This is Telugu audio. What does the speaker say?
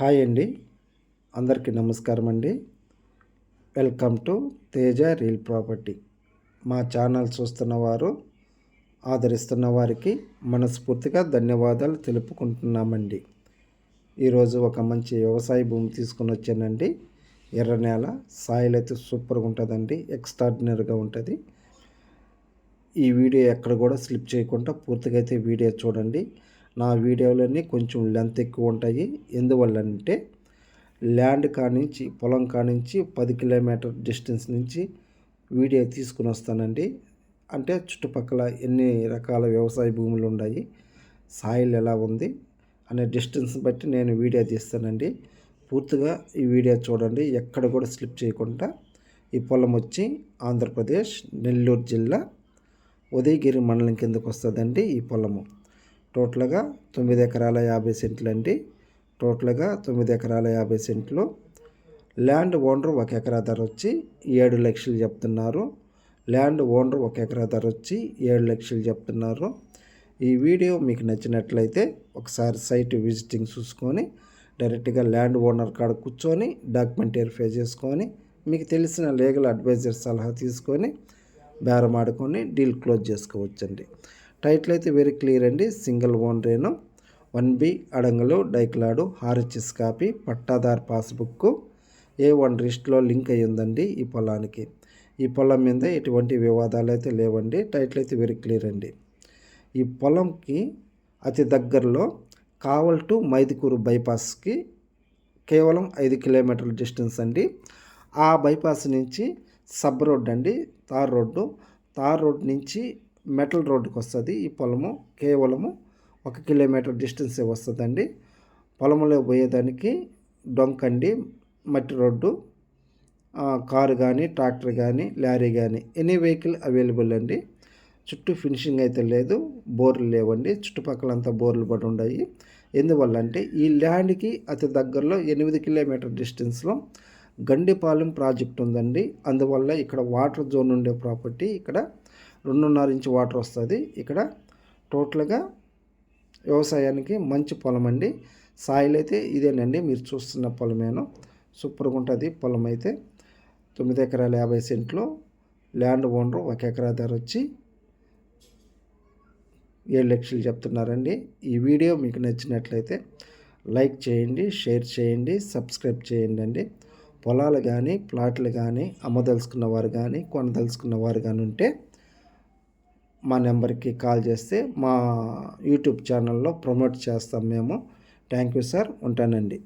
హాయ్ అండి. అందరికీ నమస్కారం అండి. Welcome to Teja real property. మా ఛానల్ చూస్తున్న వారు ఆదరిస్తున్న వారికి మనస్ఫూర్తిగా ధన్యవాదాలు తెలుపుకుంటున్నామండి. ఈరోజు ఒక మంచి వ్యవసాయ భూమి తీసుకుని వచ్చానండి. ఎర్ర నేల సాయిల్ అయితే సూపర్గా ఉంటుందండి ఎక్స్ట్రాడినరీగా ఉంటుంది. ఈ వీడియో ఎక్కడ కూడా స్లిప్ చేయకుండా పూర్తిగా అయితే వీడియో చూడండి. నా వీడియోలన్నీ కొంచెం లెంత్ ఎక్కువ ఉంటాయి ఎందువల్లంటే ల్యాండ్ కానించి పొలం కానించి పది కిలోమీటర్ డిస్టెన్స్ నుంచి వీడియో తీసుకుని వస్తానండి అంటే చుట్టుపక్కల ఎన్ని రకాల వ్యవసాయ భూములు ఉన్నాయి సాయిల్ ఎలా ఉంది అనే డిస్టెన్స్ బట్టి నేను వీడియో తీస్తానండి. పూర్తిగా ఈ వీడియో చూడండి. ఎక్కడ కూడా స్లిప్ చేయకుండా ఈ పొలం వచ్చి ఆంధ్రప్రదేశ్ నెల్లూరు జిల్లా ఉదయగిరి మండలం కిందకు వస్తుందండి ఈ పొలము. టోటల్గా తొమ్మిది ఎకరాల యాభై సెంట్లు అండి. టోటల్గా తొమ్మిది ఎకరాల యాభై సెంట్లు. ల్యాండ్ ఓనర్ ఒక ఎకరా ధర వచ్చి ఏడు లక్షలు చెప్తున్నారు. ల్యాండ్ ఓనర్ ఒక ఎకరా ధర వచ్చి ఏడు లక్షలు చెప్తున్నారు. ఈ వీడియో మీకు నచ్చినట్లయితే ఒకసారి సైట్ విజిటింగ్ చూసుకొని డైరెక్ట్గా ల్యాండ్ ఓనర్ కాడ కూర్చొని డాక్యుమెంట్ వెరిఫై చేసుకొని మీకు తెలిసిన లీగల్ అడ్వైజర్ సలహా తీసుకొని బేరం ఆడుకొని డీల్ క్లోజ్ చేసుకోవచ్చండి. టైటిల్ అయితే వెరీ క్లియర్ అండి. సింగిల్ ఓన్ రేను వన్ బి అడంగలు డైక్లాడు హార్హెచ్ఎస్ copy pattadar passbook A one లిస్ట్లో లింక్ అయ్యి ఉందండి ఈ పొలానికి. ఈ పొలం మీద ఎటువంటి వివాదాలు అయితే లేవండి. టైటిల్ అయితే వెరీ క్లియర్ అండి. ఈ పొలంకి అతి దగ్గరలో కావల్ టు మైదుకూరు బైపాస్కి కేవలం ఐదు కిలోమీటర్ల డిస్టెన్స్ అండి. ఆ బైపాస్ నుంచి సబ్ రోడ్ అండి తార్ రోడ్డు. తార్ రోడ్ నుంచి మెటల్ రోడ్డుకి వస్తుంది. ఈ పొలము కేవలము ఒక కిలోమీటర్ డిస్టెన్సే వస్తుందండి. పొలంలో పోయేదానికి డొంకండి మట్టి రోడ్డు కారు కానీ ట్రాక్టర్ కానీ లారీ కానీ ఎనీ వెహికల్ అవైలబుల్ అండి. చుట్టూ ఫినిషింగ్ అయితే లేదు బోర్లు లేవండి. చుట్టుపక్కలంతా బోర్లు పడి ఉన్నాయి ఎందువల్ల అంటే ఈ ల్యాండ్కి అతి దగ్గరలో ఎనిమిది కిలోమీటర్ డిస్టెన్స్లో గండిపాలెం ప్రాజెక్ట్ ఉందండి. అందువల్ల ఇక్కడ వాటర్ జోన్ ఉండే ప్రాపర్టీ ఇక్కడ రెండున్నర ఇంచు వాటర్ వస్తుంది. ఇక్కడ టోటల్గా వ్యవసాయానికి మంచి పొలం అండి. సాయిల్ అయితే ఇదేనండి. మీరు చూస్తున్న పొలమేను. సూపర్గా ఉంటుంది. పొలం అయితే తొమ్మిది ఎకరాల యాభై సెంట్లు ల్యాండ్ ఓనర్ ఒక ఎకరా ధర వచ్చి ఏడు లక్షలు చెప్తున్నారండి. ఈ వీడియో మీకు నచ్చినట్లయితే లైక్ చేయండి షేర్ చేయండి సబ్స్క్రైబ్ చేయండి అండి. పొలాలు కానీ ప్లాట్లు కానీ అమ్మదలుచుకున్న వారు కానీ కొనదలుచుకున్న వారు కానీ ఉంటే మా నెంబర్కి కాల్ చేస్తే మా యూట్యూబ్ ఛానల్లో ప్రమోట్ చేస్తాం మేము. Thank you sir. ఉంటానండి.